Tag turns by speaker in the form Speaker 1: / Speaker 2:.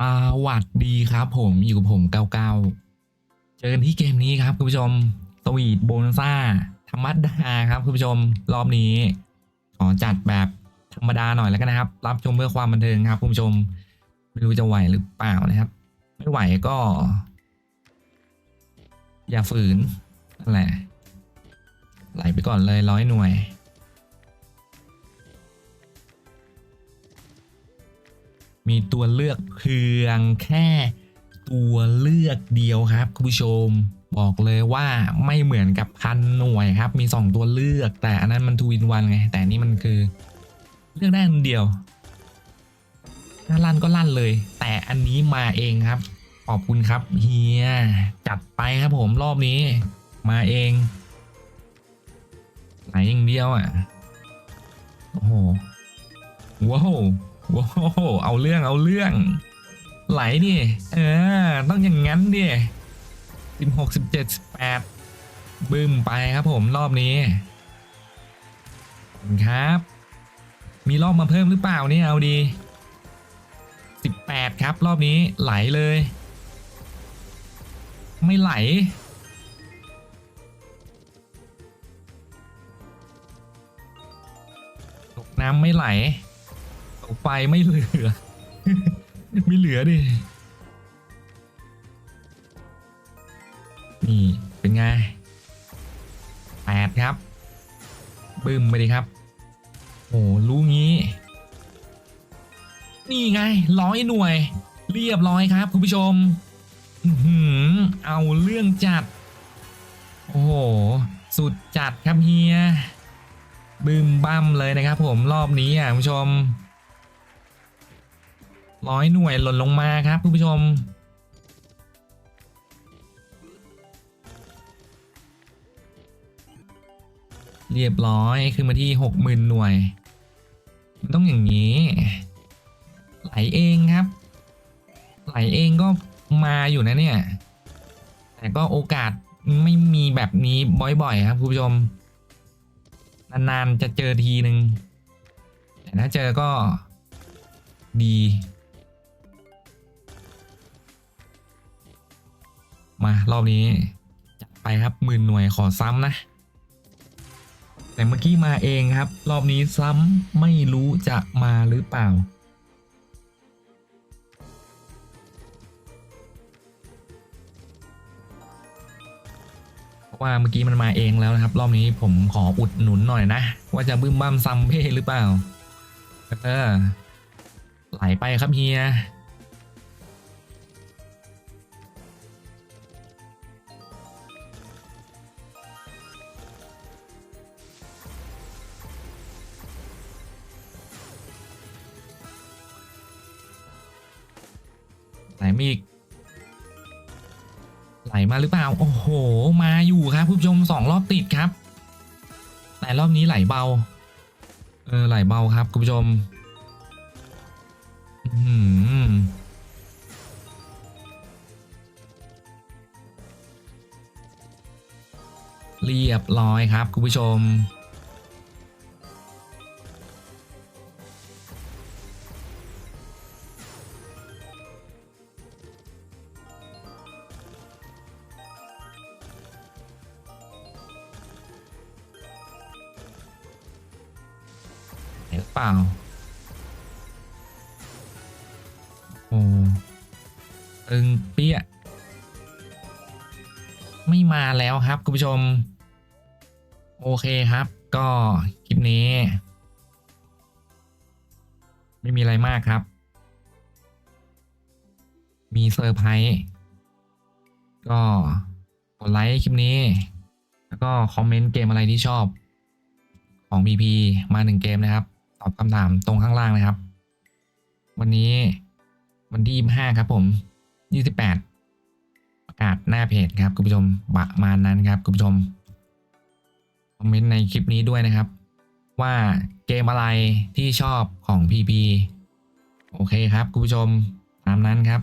Speaker 1: สวัสดีครับผมอยู่กับผมเก้าเก้าเจอกันที่เกมนี้ครับคุณผู้ชมสวีทโบนซ่าธรรมดาครับคุณผู้ชมรอบนี้ ขอจัดแบบธรรมดาหน่อยแล้วกันนะครับ รับชมเพื่อความบันเทิงครับคุณผู้ชม ไม่รู้จะไหวหรือเปล่านะครับ ไม่ไหวก็ อย่าฝืนนั่นแหละไหลไปก่อนเลยร้อยหน่วย มีตัวเลือกเพียงแค่ตัวเลือกเดียวครับคุณผู้ชม บอกเลยว่าไม่เหมือนกับพันหน่วยครับ มี 2 ตัวเลือก แต่อันนั้นมันทูอินวันไง แต่นนี่มันคือเลือกได้อันเดียวถ้าลั่นก็ลั่นเลย แต่อันนี้มาเองครับ ขอบคุณครับเฮียจัดไปครับผมรอบนี้ มาเองไหลอย่างเดียวอะโอ้โหว้าว ว้าวเอาเรื่องเอาเรื่อง ไหลดิเออต้องอย่างงั้นดิสิบหกสิบเจ็ดสิบแปดบึ้มไปครับผมรอบนี้ครับ มีรอบมาเพิ่มหรือเปล่าเนี่ยเอาดีสิบแปดครับรอบนี้ไหลเลย ไม่ไหลตกน้ำไม่ไหล ไฟไม่เหลือ ไม่เหลือดิ นี่เป็นไงแปดครับ บึ้มไปดิครับ โอ้รู้งี้ นี่ไงร้อยหน่วย เรียบร้อยครับ คุณผู้ชมอื้อหือเอาเรื่องจัด โอ้โห สุดจัดครับเฮียบึมบั้มเลยนะครับผมรอบนี้อะคุณผู้ชม ร้อยหน่วยหล่นลงมาครับคุณผู้ชม เรียบร้อยขึ้นมาที่หกหมื่นหน่วย มันต้องอย่างนี้ ไหลเองครับ ไหลเองก็มาอยู่นะเนี่ย แต่ก็โอกาสไม่มีแบบนี้บ่อยๆ ครับคุณผู้ชม นานๆ จะเจอทีหนึ่งแต่ถ้าเจอก็ดี มารอบนี้จัดไปครับหมื่นหน่วยขอซ้ำนะ แต่เมื่อกี้มาเองครับ รอบนี้ซ้ำไม่รู้จะมาหรือเปล่า เพราะว่าเมื่อกี้มันมาเองแล้วนะครับ รอบนี้ผมขออุดหนุนหน่อยนะ ว่าจะบึ้มบ้ามซัมเพ่หรือเปล่า เออไหลไปครับเฮีย มาอีกไหลมาหรือเปล่า โอ้โห มาอยู่ครับผู้ชมสองรอบติดครับ แต่รอบนี้ไหลเบา เออไหลเบาครับคุณผู้ชมเรียบร้อยครับคุณผู้ชม เปล่า โอ้ตึงเปี้ย ไม่มาแล้วครับคุณผู้ชม โอเคครับ ก็คลิปนี้ ไม่มีอะไรมากครับ มีเซอร์ไพรส์ก็กดไลค์คลิปนี้ แล้วก็คอมเมนต์เกมอะไรที่ชอบของ BP มาหนึ่งเกมนะครับ อบคำถามตรงข้างล่างนะครับ วันนี้วันที่25ครับผม28ประกาศหน้าเพจครับคุณผู้ชมประมาณนั้นครับคุณผู้ชมคอมเมนต์ในคลิปนี้ด้วยนะครับ ว่าเกมอะไรที่ชอบของ PP โอเคครับคุณผู้ชมตามนั้นครับ